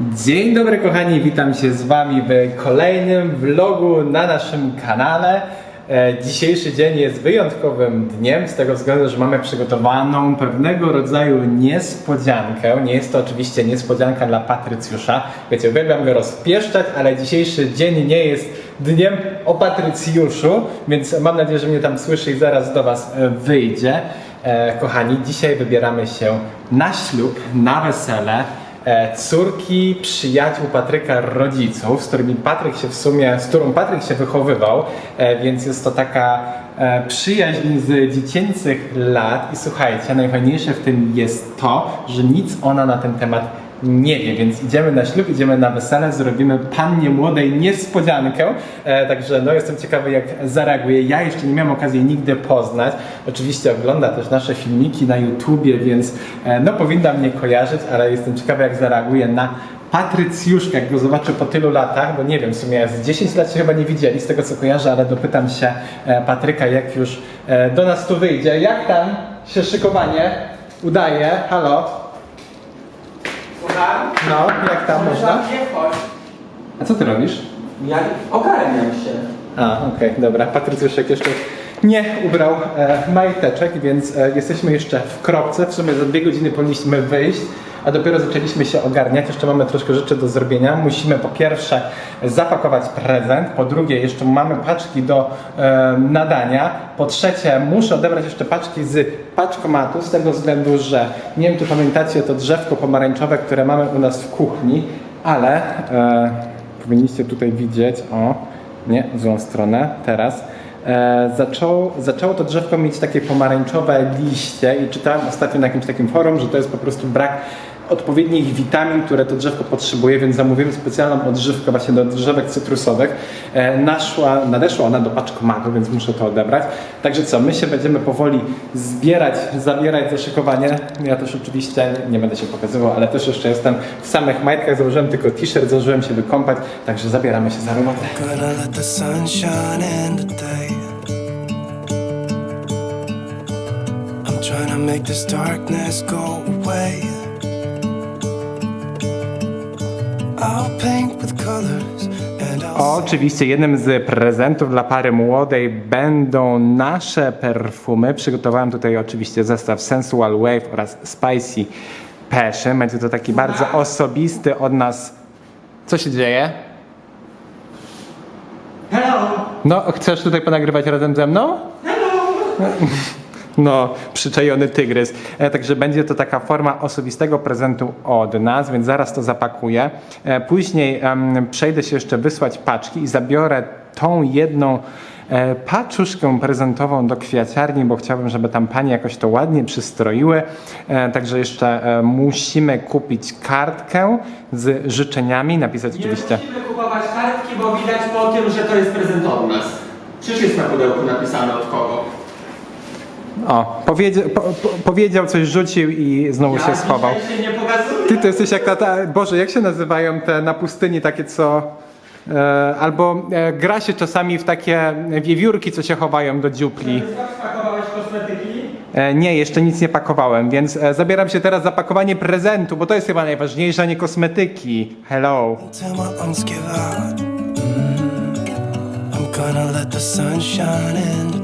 Dzień dobry kochani, witam się z wami w kolejnym vlogu na naszym kanale. E, Dzisiejszy dzień jest wyjątkowym dniem z tego względu, że mamy przygotowaną pewnego rodzaju niespodziankę. Nie jest to oczywiście niespodzianka dla Patrycjusza. Wiecie, uwielbiam go rozpieszczać, ale dzisiejszy dzień nie jest dniem o Patrycjuszu, więc mam nadzieję, że mnie tam słyszy i zaraz do was e, wyjdzie. E, Kochani, dzisiaj wybieramy się na ślub, na wesele córki przyjaciół Patryka rodziców, z którymi Patryk się w sumie, z którą Patryk się wychowywał, e, więc jest to taka e, przyjaźń z dziecięcych lat. I słuchajcie, najfajniejsze w tym jest to, że nic ona na ten temat nie wie, więc idziemy na ślub, idziemy na wesele, zrobimy pannie młodej niespodziankę, e, także no jestem ciekawy jak zareaguje. Ja jeszcze nie miałem okazji nigdy poznać. Oczywiście ogląda też nasze filmiki na YouTubie, więc e, no powinna mnie kojarzyć, ale jestem ciekawy jak zareaguje na Patrycjuszkę, jak go zobaczę po tylu latach, bo nie wiem, w sumie z 10 lat się chyba nie widzieli, z tego co kojarzę, ale dopytam się e, Patryka, jak już e, do nas tu wyjdzie. Jak tam się szykowanie udaje? Halo? No, jak tam można? A co ty robisz? Ja ogarniam się. A, okej, dobra. Patrycjuszek jeszcze nie ubrał e, majteczek, więc e, jesteśmy jeszcze w kropce. W sumie za dwie godziny powinniśmy wyjść, a dopiero zaczęliśmy się ogarniać. Jeszcze mamy troszkę rzeczy do zrobienia. Musimy po pierwsze zapakować prezent, po drugie jeszcze mamy paczki do e, nadania, po trzecie muszę odebrać jeszcze paczki z paczkomatu, z tego względu, że nie wiem czy pamiętacie to drzewko pomarańczowe, które mamy u nas w kuchni, ale e, powinniście tutaj widzieć, o, nie, w złą stronę, teraz. E, zaczęło, to drzewko mieć takie pomarańczowe liście i czytałem ostatnio na jakimś takim forum, że to jest po prostu brak odpowiednich witamin, które to drzewko potrzebuje, więc zamówiłem specjalną odżywkę właśnie do drzewek cytrusowych. E, naszła, nadeszła ona do paczkomatu, więc muszę to odebrać. Także co, my się będziemy powoli zbierać, zabierać za szykowanie. Ja też oczywiście nie będę się pokazywał, ale też jeszcze jestem w samych majtkach, założyłem tylko t-shirt, założyłem się wykąpać, także zabieramy się za robotę. Trying to make this darkness go away. Oczywiście jednym z prezentów dla pary młodej będą nasze perfumy. Przygotowałem tutaj oczywiście zestaw Sensual Wave oraz Spicy Passion. Będzie to taki bardzo osobisty od nas. Co się dzieje? Hello! No, chcesz tutaj ponagrywać razem ze mną? No, przyczajony tygrys. E, także będzie to taka forma osobistego prezentu od nas, więc zaraz to zapakuję. E, później przejdę się jeszcze wysłać paczki i zabiorę tą jedną e, paczuszkę prezentową do kwiaciarni, bo chciałbym, żeby tam panie jakoś to ładnie przystroiły. Także jeszcze musimy kupić kartkę z życzeniami, napisać Nie oczywiście. musimy kupować kartki, bo widać po tym, że to jest prezent od nas. Przecież jest na pudełku napisane od kogo. O, powiedzia, po, po, powiedział coś, rzucił i znowu się schował. dzisiaj się nie pokazuję. Ty to jesteś jak tata. Boże, jak się nazywają te na pustyni takie, co. E, albo e, gra się czasami w takie wiewiórki, co się chowają do dziupli. Spakowałeś kosmetyki? E, nie, jeszcze nic nie pakowałem, więc e, zabieram się teraz za pakowanie prezentu, bo to jest chyba najważniejsze, a nie kosmetyki. Hello. till my lungs give out. Mm. I'm gonna let the sun shine in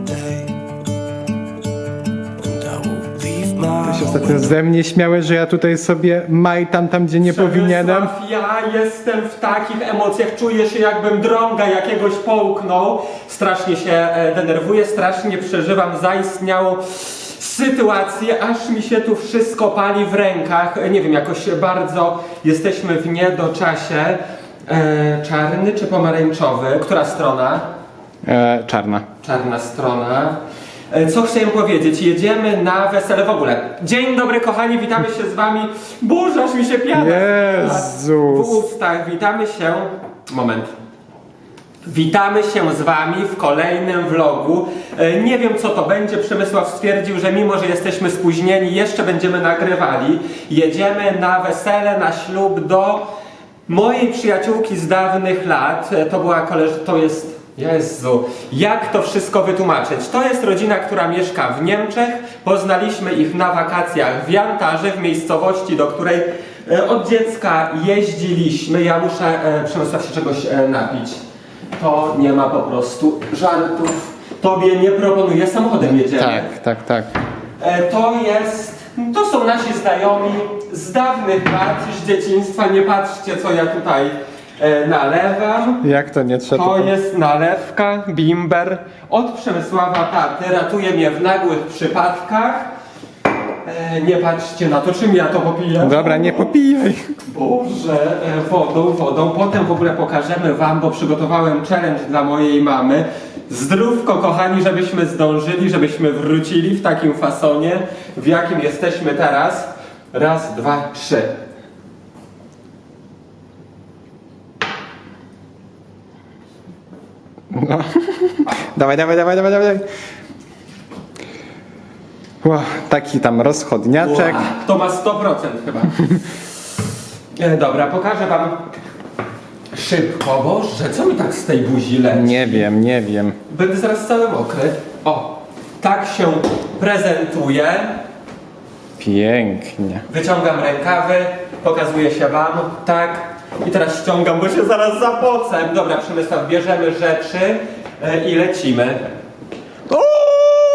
my Się ostatnio ze mnie śmiałeś, że ja tutaj sobie majtam tam, gdzie nie powinienem. Przemysław, Ja jestem w takich emocjach, czuję się jakbym drąga jakiegoś połknął. Strasznie się e, denerwuję, strasznie przeżywam zaistniałą sytuację, aż mi się tu wszystko pali w rękach. E, Nie wiem, jakoś bardzo jesteśmy w niedoczasie. E, czarny czy pomarańczowy? Która strona? E, czarna. Czarna strona. E, Co chciałem powiedzieć? Jedziemy na wesele w ogóle. Dzień dobry kochani, witamy się z wami. Boże, aż mi się piana Jezus. w ustach. Witamy się... Moment. Witamy się z Wami w kolejnym vlogu. E, Nie wiem co to będzie. Przemysław stwierdził, że mimo, że jesteśmy spóźnieni, jeszcze będziemy nagrywali. Jedziemy na wesele, na ślub do mojej przyjaciółki z dawnych lat. E, To była koleż... To jest... Jezu, jak to wszystko wytłumaczyć? To jest rodzina, która mieszka w Niemczech. Poznaliśmy ich na wakacjach w Jantarze, w miejscowości, do której E, Od dziecka jeździliśmy, ja muszę e, Przemysław się czegoś e, napić. To nie ma po prostu żartów. Tobie nie proponuję, samochodem jedziemy. Tak, tak, tak. E, To jest, to są nasi znajomi z dawnych lat, z dzieciństwa. Nie patrzcie co ja tutaj e, nalewam. Jak to nie trzeba? To jest nalewka, bimber od Przemysława Taty. Ratuje mnie w nagłych przypadkach. E, nie patrzcie na to, czym ja to popiję. Dobra, nie popijaj. Boże, e, wodą, wodą. Potem w ogóle pokażemy wam, bo przygotowałem challenge dla mojej mamy. Zdrówko, kochani, żebyśmy zdążyli, żebyśmy wrócili w takim fasonie, w jakim jesteśmy teraz. Raz, dwa, trzy. Dawaj, dawaj, dawaj, dawaj, dawaj. Ło, taki tam rozchodniaczek. Ua, To ma 100% chyba. E, dobra, pokażę wam szybko. Boże, co mi tak z tej buzi leci? Nie wiem, nie wiem. Będę zaraz cały mokry. O, tak się prezentuje. Pięknie. Wyciągam rękawy, pokazuję się wam, tak. I teraz ściągam, bo się zaraz zapocę. Dobra, Przemysław, bierzemy rzeczy e, i lecimy. O,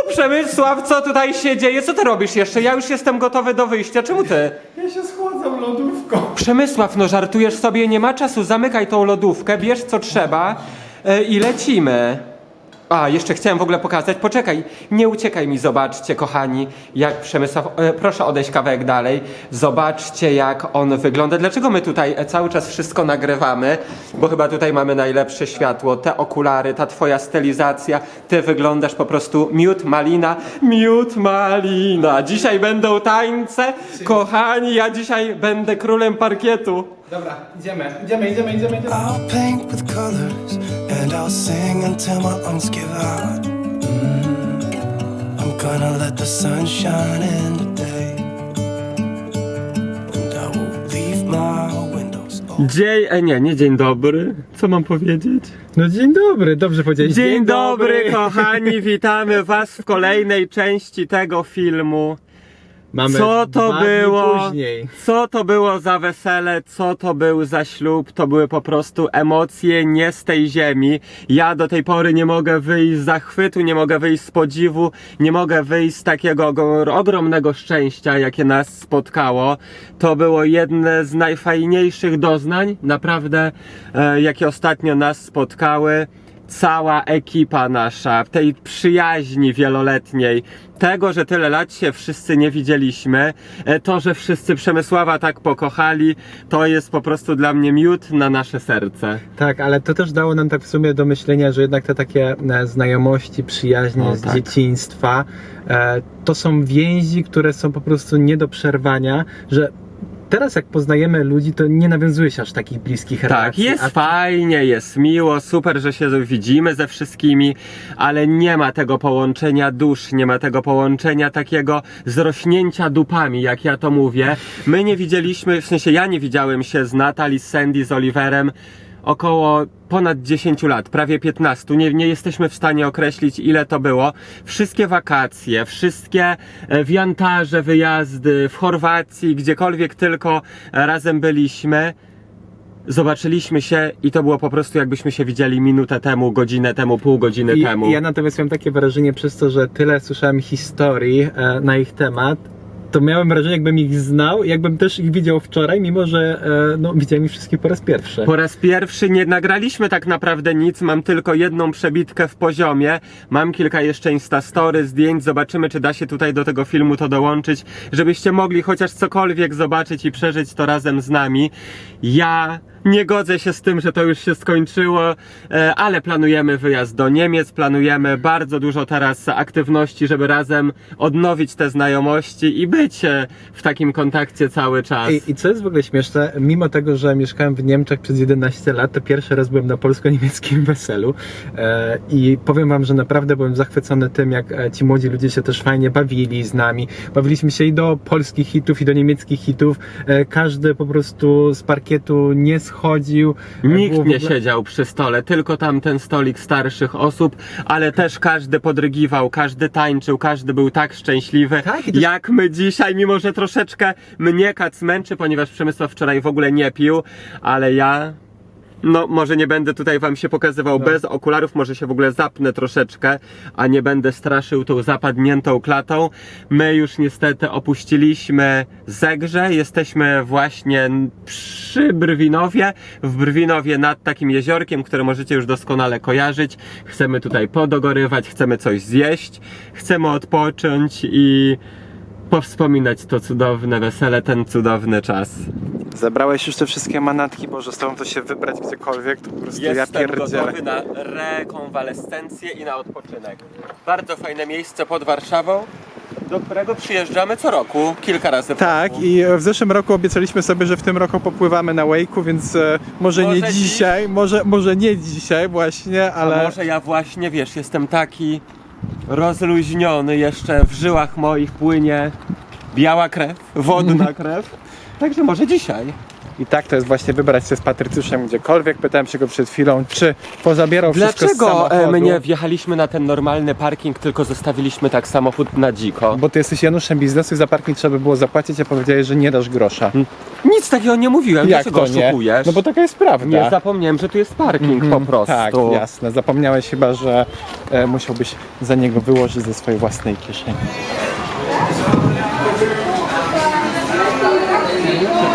Przemysław, co tutaj się dzieje? Co ty robisz jeszcze? Ja już jestem gotowy do wyjścia. Czemu ty? Ja się schładzam lodówką. Przemysław, no żartujesz sobie, nie ma czasu. Zamykaj tą lodówkę, bierz co trzeba e, i lecimy. A, jeszcze chciałem w ogóle pokazać. Poczekaj, nie uciekaj mi, zobaczcie, kochani, jak Przemysław. E, proszę odejść kawałek dalej. Zobaczcie, jak on wygląda. Dlaczego my tutaj e, cały czas wszystko nagrywamy? Bo chyba tutaj mamy najlepsze światło. Te okulary, ta twoja stylizacja. Ty wyglądasz po prostu miód malina. Miód malina. Dzisiaj będą tańce. Kochani, ja dzisiaj będę królem parkietu. Dobra, idziemy, idziemy, idziemy, idziemy, idziemy. With colors and I'll sing until my lungs give out. Mm. I'm gonna let the sun shine in today. And I will leave my windows open. Dzień, e, nie, nie dzień dobry. Co mam powiedzieć? No dzień dobry, dobrze powiedziałeś. Dzień, dobry, kochani, witamy was w kolejnej części tego filmu. Mamy Co to było? Później. Co to było za wesele? Co to był za ślub? To były po prostu emocje nie z tej ziemi. Ja do tej pory nie mogę wyjść z zachwytu, nie mogę wyjść z podziwu, nie mogę wyjść z takiego go- ogromnego szczęścia, jakie nas spotkało. To było jedne z najfajniejszych doznań, naprawdę, e, jakie ostatnio nas spotkały cała ekipa nasza, w tej przyjaźni wieloletniej, tego, że tyle lat się wszyscy nie widzieliśmy, e, to, że wszyscy Przemysława tak pokochali, to jest po prostu dla mnie miód na nasze serce. Tak, ale to też dało nam tak w sumie do myślenia, że jednak te takie e, znajomości, przyjaźnie O, z tak. dzieciństwa, e, to są więzi, które są po prostu nie do przerwania, że teraz jak poznajemy ludzi, to nie nawiązuje się aż takich bliskich Tak, relacji. jest a fajnie, jest miło, super, że się widzimy ze wszystkimi, ale nie ma tego połączenia dusz, nie ma tego połączenia takiego zrośnięcia dupami, jak ja to mówię. My nie widzieliśmy, w sensie ja nie widziałem się z Natalie, z Sandy, z Oliverem około ponad 10 lat, prawie 15. Nie, nie jesteśmy w stanie określić, ile to było. Wszystkie wakacje, wszystkie e, wiantarze, wyjazdy w Chorwacji, gdziekolwiek tylko e, razem byliśmy. Zobaczyliśmy się i to było po prostu jakbyśmy się widzieli minutę temu, godzinę temu, pół godziny I, temu. Ja natomiast miałem takie wrażenie przez to, że tyle słyszałem historii e, na ich temat, to miałem wrażenie, jakbym ich znał, jakbym też ich widział wczoraj, mimo że e, no, widziałem ich wszystkich po raz pierwszy. Po raz pierwszy nie nagraliśmy tak naprawdę nic, mam tylko jedną przebitkę w poziomie, mam kilka jeszcze instastory, zdjęć, zobaczymy czy da się tutaj do tego filmu to dołączyć, żebyście mogli chociaż cokolwiek zobaczyć i przeżyć to razem z nami. Ja nie godzę się z tym, że to już się skończyło, e, ale planujemy wyjazd do Niemiec, planujemy bardzo dużo teraz aktywności, żeby razem odnowić te znajomości i być e, w takim kontakcie cały czas. I, I co jest w ogóle śmieszne, mimo tego, że mieszkałem w Niemczech przez 11 lat, to pierwszy raz byłem na polsko-niemieckim weselu e, i powiem wam, że naprawdę byłem zachwycony tym, jak ci młodzi ludzie się też fajnie bawili z nami. Bawiliśmy się i do polskich hitów, i do niemieckich hitów. Każdy po prostu z parkietu nie schodził. E, Nikt w nie ogóle- siedział przy stole, tylko tam ten stolik starszych osób, ale też każdy podrygiwał, każdy tańczył, każdy był tak szczęśliwy, Tak, też- jak my dzisiaj dzisiaj, mimo że troszeczkę mnie kac męczy, ponieważ Przemysław wczoraj w ogóle nie pił, ale ja no, może nie będę tutaj wam się pokazywał bez okularów, może się w ogóle zapnę troszeczkę, a nie będę straszył tą zapadniętą klatą. My już niestety opuściliśmy Zegrze, jesteśmy właśnie przy Brwinowie, w Brwinowie nad takim jeziorkiem, które możecie już doskonale kojarzyć. Chcemy tutaj podogorywać, chcemy coś zjeść, chcemy odpocząć i powspominać to cudowne wesele, ten cudowny czas. Zebrałeś już te wszystkie manatki, z tobą to się wybrać gdziekolwiek, to po prostu ja Jestem pierdzielę. gotowy na rekonwalescencję i na odpoczynek. Bardzo fajne miejsce pod Warszawą, do którego przyjeżdżamy co roku, kilka razy w Tak, roku. i w zeszłym roku obiecaliśmy sobie, że w tym roku popływamy na Wake'u, więc e, może, nie Może dziś? dzisiaj, może, może nie dzisiaj właśnie, ale... A może ja właśnie, wiesz, jestem taki rozluźniony, jeszcze w żyłach moich płynie biała krew, wodna krew. Także może dzisiaj. I tak to jest właśnie wybrać się z Patrycjuszem gdziekolwiek. Pytałem się go przed chwilą, czy pozabierał wszystko z Dlaczego e, samochodu. my nie wjechaliśmy na ten normalny parking, tylko zostawiliśmy tak samochód na dziko? Bo ty jesteś Januszem biznesu i za parking trzeba by było zapłacić, a powiedziałeś, że nie dasz grosza. Nic takiego nie mówiłem, Jak dlaczego to nie? oszukujesz? No bo taka jest prawda. Nie zapomniałem, że tu jest parking po prostu. Tak, jasne. Zapomniałeś chyba, że e, musiałbyś za niego wyłożyć ze swojej własnej kieszeni.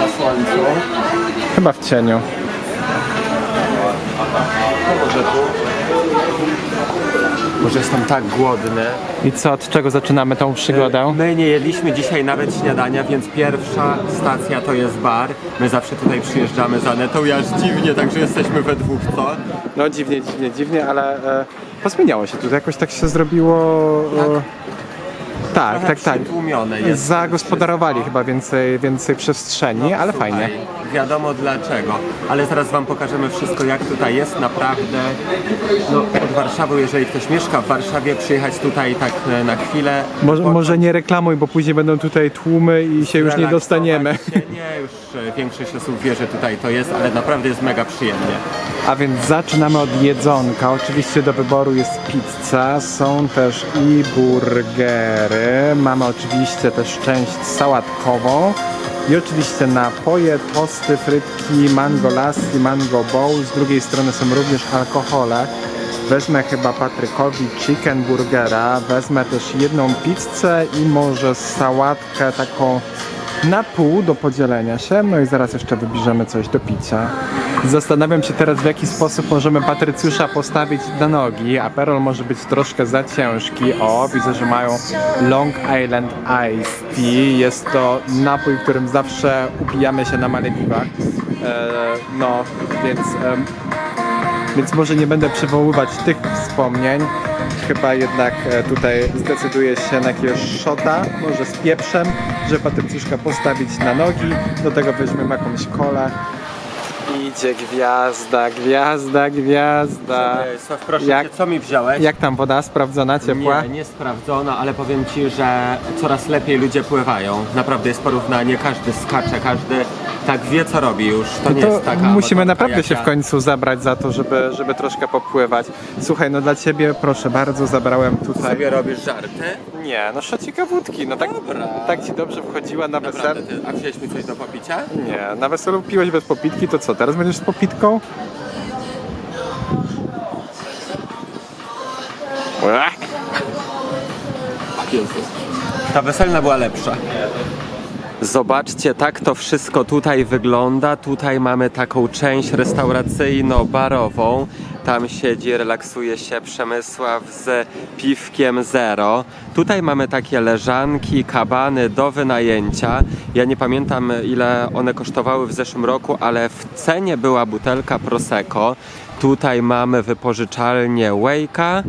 Na słońcu. Chyba w cieniu. Może tu? Może jestem tak głodny. I co, od czego zaczynamy tą przygodę? My nie jedliśmy dzisiaj nawet śniadania, więc pierwsza stacja to jest bar. My zawsze tutaj przyjeżdżamy za netą, ja aż dziwnie, także jesteśmy we dwóch, co? No dziwnie, dziwnie, dziwnie, ale e, pozmieniało się tutaj. Jakoś tak się zrobiło... E, tak, tak, tak. przytłumione jest Zagospodarowali wszystko. chyba więcej, więcej przestrzeni, ale Słuchaj, fajnie. Wiadomo dlaczego, ale zaraz wam pokażemy wszystko jak tutaj jest naprawdę. No, od Warszawy, jeżeli ktoś mieszka w Warszawie, przyjechać tutaj tak e, na chwilę. Może, po- może nie reklamuj, bo później będą tutaj tłumy i się już nie dostaniemy. Się. Nie, już e, większość osób wie, że tutaj to jest, ale naprawdę jest mega przyjemnie. A więc zaczynamy od jedzonka. Oczywiście do wyboru jest pizza, są też i burgery. Mamy oczywiście też część sałatkową. I oczywiście napoje, tosty, frytki, mango lassi, mango bowl. Z drugiej strony są również alkohole. Wezmę chyba Patrykowi chicken burgera, wezmę też jedną pizzę i może sałatkę taką na pół do podzielenia się, no i zaraz jeszcze wybierzemy coś do picia. Zastanawiam się teraz w jaki sposób możemy Patrycjusza postawić na nogi, a Perol może być troszkę za ciężki. O, widzę, że mają Long Island Ice Tea. Jest to napój, którym zawsze upijamy się na Malediwach. E, no, więc... więc może nie będę przywoływać tych wspomnień. Chyba jednak e, tutaj zdecyduję się na jakiegoś szota, może z pieprzem, żeby Patrycjuszka postawić na nogi. Do tego weźmiemy jakąś kolę. Idzie gwiazda, gwiazda, gwiazda. Sław, proszę Jak- cię, co mi wziąłeś? Jak tam woda? Sprawdzona, ciepła? Nie, nie sprawdzona, ale powiem Ci, że coraz lepiej ludzie pływają. Naprawdę jest porównanie, każdy skacze, każdy tak wie co robi już. To nie To jest taka musimy naprawdę się w końcu zabrać za to, żeby, żeby troszkę popływać. Słuchaj, no dla ciebie proszę bardzo, zabrałem tutaj. Sobie robisz żarty? Nie, no szocika wódki, no tak, Dobra. tak ci dobrze wchodziła na weselu. a wziąłeś mi coś do popicia? Nie, na weselu piłeś bez popitki, to co, teraz będziesz z popitką? Ta weselna była lepsza. Zobaczcie, tak to wszystko tutaj wygląda. Tutaj mamy taką część restauracyjno-barową. Tam siedzi, relaksuje się Przemysław z piwkiem zero. Tutaj mamy takie leżanki, kabany do wynajęcia. Ja nie pamiętam ile one kosztowały w zeszłym roku, ale w cenie była butelka Prosecco. Tutaj mamy wypożyczalnię Wake'a.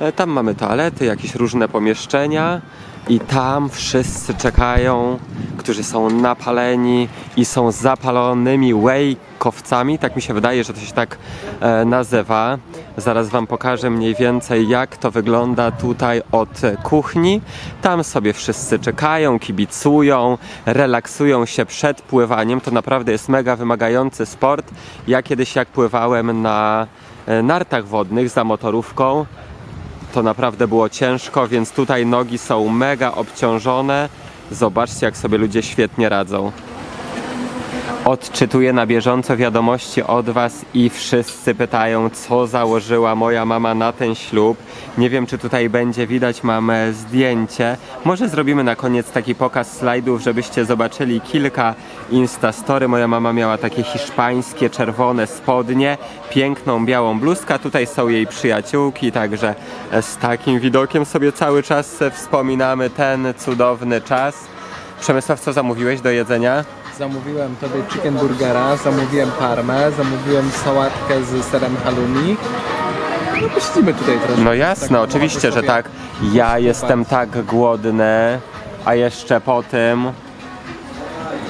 E, Tam mamy toalety, jakieś różne pomieszczenia. I tam wszyscy czekają, którzy są napaleni i są zapalonymi wejkowcami. Tak mi się wydaje, że to się tak e, nazywa. Zaraz Wam pokażę mniej więcej, jak to wygląda tutaj od kuchni. Tam sobie wszyscy czekają, kibicują, relaksują się przed pływaniem. To naprawdę jest mega wymagający sport. Ja kiedyś, jak pływałem na e, nartach wodnych za motorówką, to naprawdę było ciężko, więc tutaj nogi są mega obciążone Zobaczcie, jak sobie ludzie świetnie radzą. Odczytuję na bieżąco wiadomości od Was i wszyscy pytają, co założyła moja mama na ten ślub. Nie wiem, czy tutaj będzie widać, mamy zdjęcie. Może zrobimy na koniec taki pokaz slajdów, żebyście zobaczyli kilka instastory. Moja mama miała takie hiszpańskie, czerwone spodnie, piękną białą bluzkę. Tutaj są jej przyjaciółki, także z takim widokiem sobie cały czas wspominamy ten cudowny czas. Przemysław, co zamówiłeś do jedzenia? Zamówiłem tobie chicken burgera, zamówiłem parmę, zamówiłem sałatkę z serem halloumi. No posiedzimy tutaj troszkę. No jasne, Tak, oczywiście, że tak. Ja jestem tak głodny, a jeszcze po tym.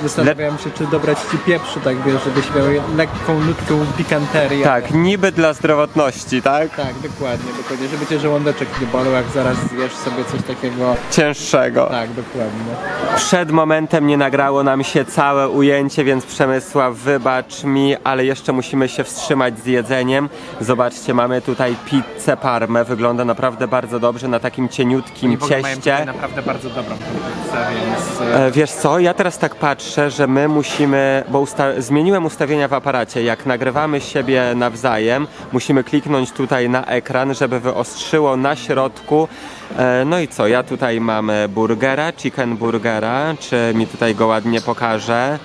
Zastanawiałem się, czy dobrać ci pieprzu, tak wiesz, żebyś miał lekką nutkę pikanterii. Tak, niby dla zdrowotności, tak? Tak, dokładnie, dokładnie, żeby cię żołądeczek nie bolał, jak zaraz zjesz sobie coś takiego. Cięższego. Tak, dokładnie. Przed momentem nie nagrało nam się całe ujęcie, więc Przemysław, wybacz mi, ale jeszcze musimy się wstrzymać z jedzeniem. Zobaczcie, mamy tutaj pizzę parmę, wygląda naprawdę bardzo dobrze na takim cieniutkim cieście. naprawdę bardzo dobrą pizzę, więc... e, E, Wiesz co, ja teraz tak patrzę, że my musimy, bo usta- zmieniłem ustawienia w aparacie, jak nagrywamy siebie nawzajem, musimy kliknąć tutaj na ekran, żeby wyostrzyło na środku. E, No i co, ja tutaj mam burgera, chicken burgera, czy mi tutaj go ładnie pokaże?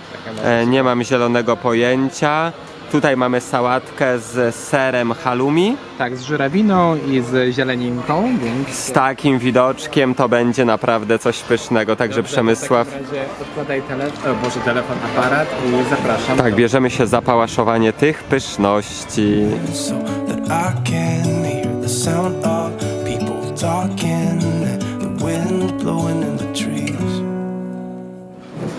E, Nie mam zielonego pojęcia. Tutaj mamy sałatkę z serem halloumi. Tak, z żurawiną i z zieleninką, więc... Z takim widoczkiem to będzie naprawdę coś pysznego, także Przemysław. W takim razie odkładaj telefon, Boże, telefon, aparat i zapraszam. Tak, bierzemy się za pałaszowanie tych pyszności. so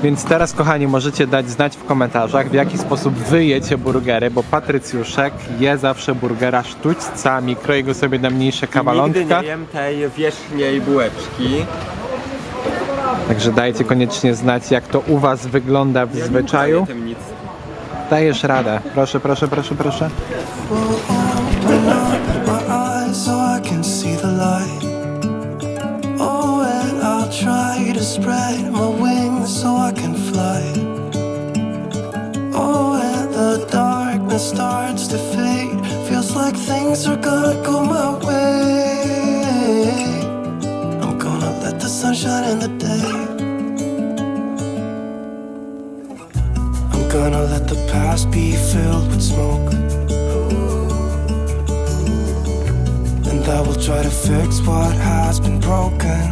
Więc teraz, kochani, możecie dać znać w komentarzach, w jaki sposób wy jecie burgery, bo Patrycjuszek je zawsze burgera sztućcami, kroi go sobie na mniejsze Nigdy kawalątka. nie jem tej wierzchniej bułeczki. Także dajcie koniecznie znać, jak to u was wygląda w zwyczaju. Nie tym nic. Dajesz radę. Proszę, proszę, proszę, proszę. Things are gonna go my way. I'm gonna let the sun shine in the day. I'm gonna let the past be filled with smoke. And I will try to fix what has been broken.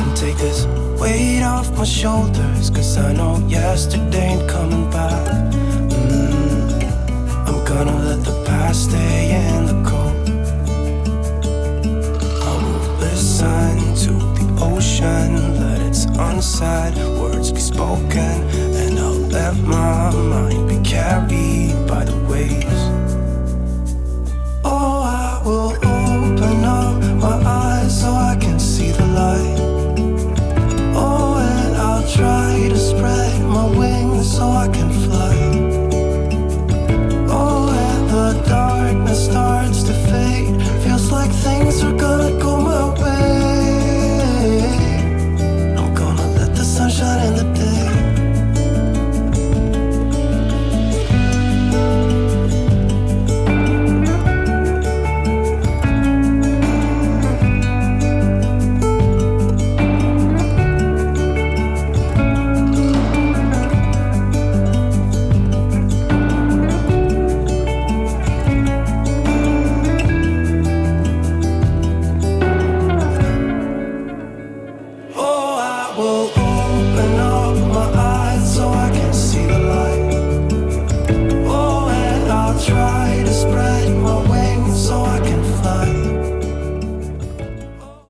And take this weight off my shoulders. Cause I know yesterday ain't coming back. Mm, I'm gonna let the past stay in the cold. I will listen to the ocean, let its unsaid words be spoken, and I'll let my mind be carried by the waves.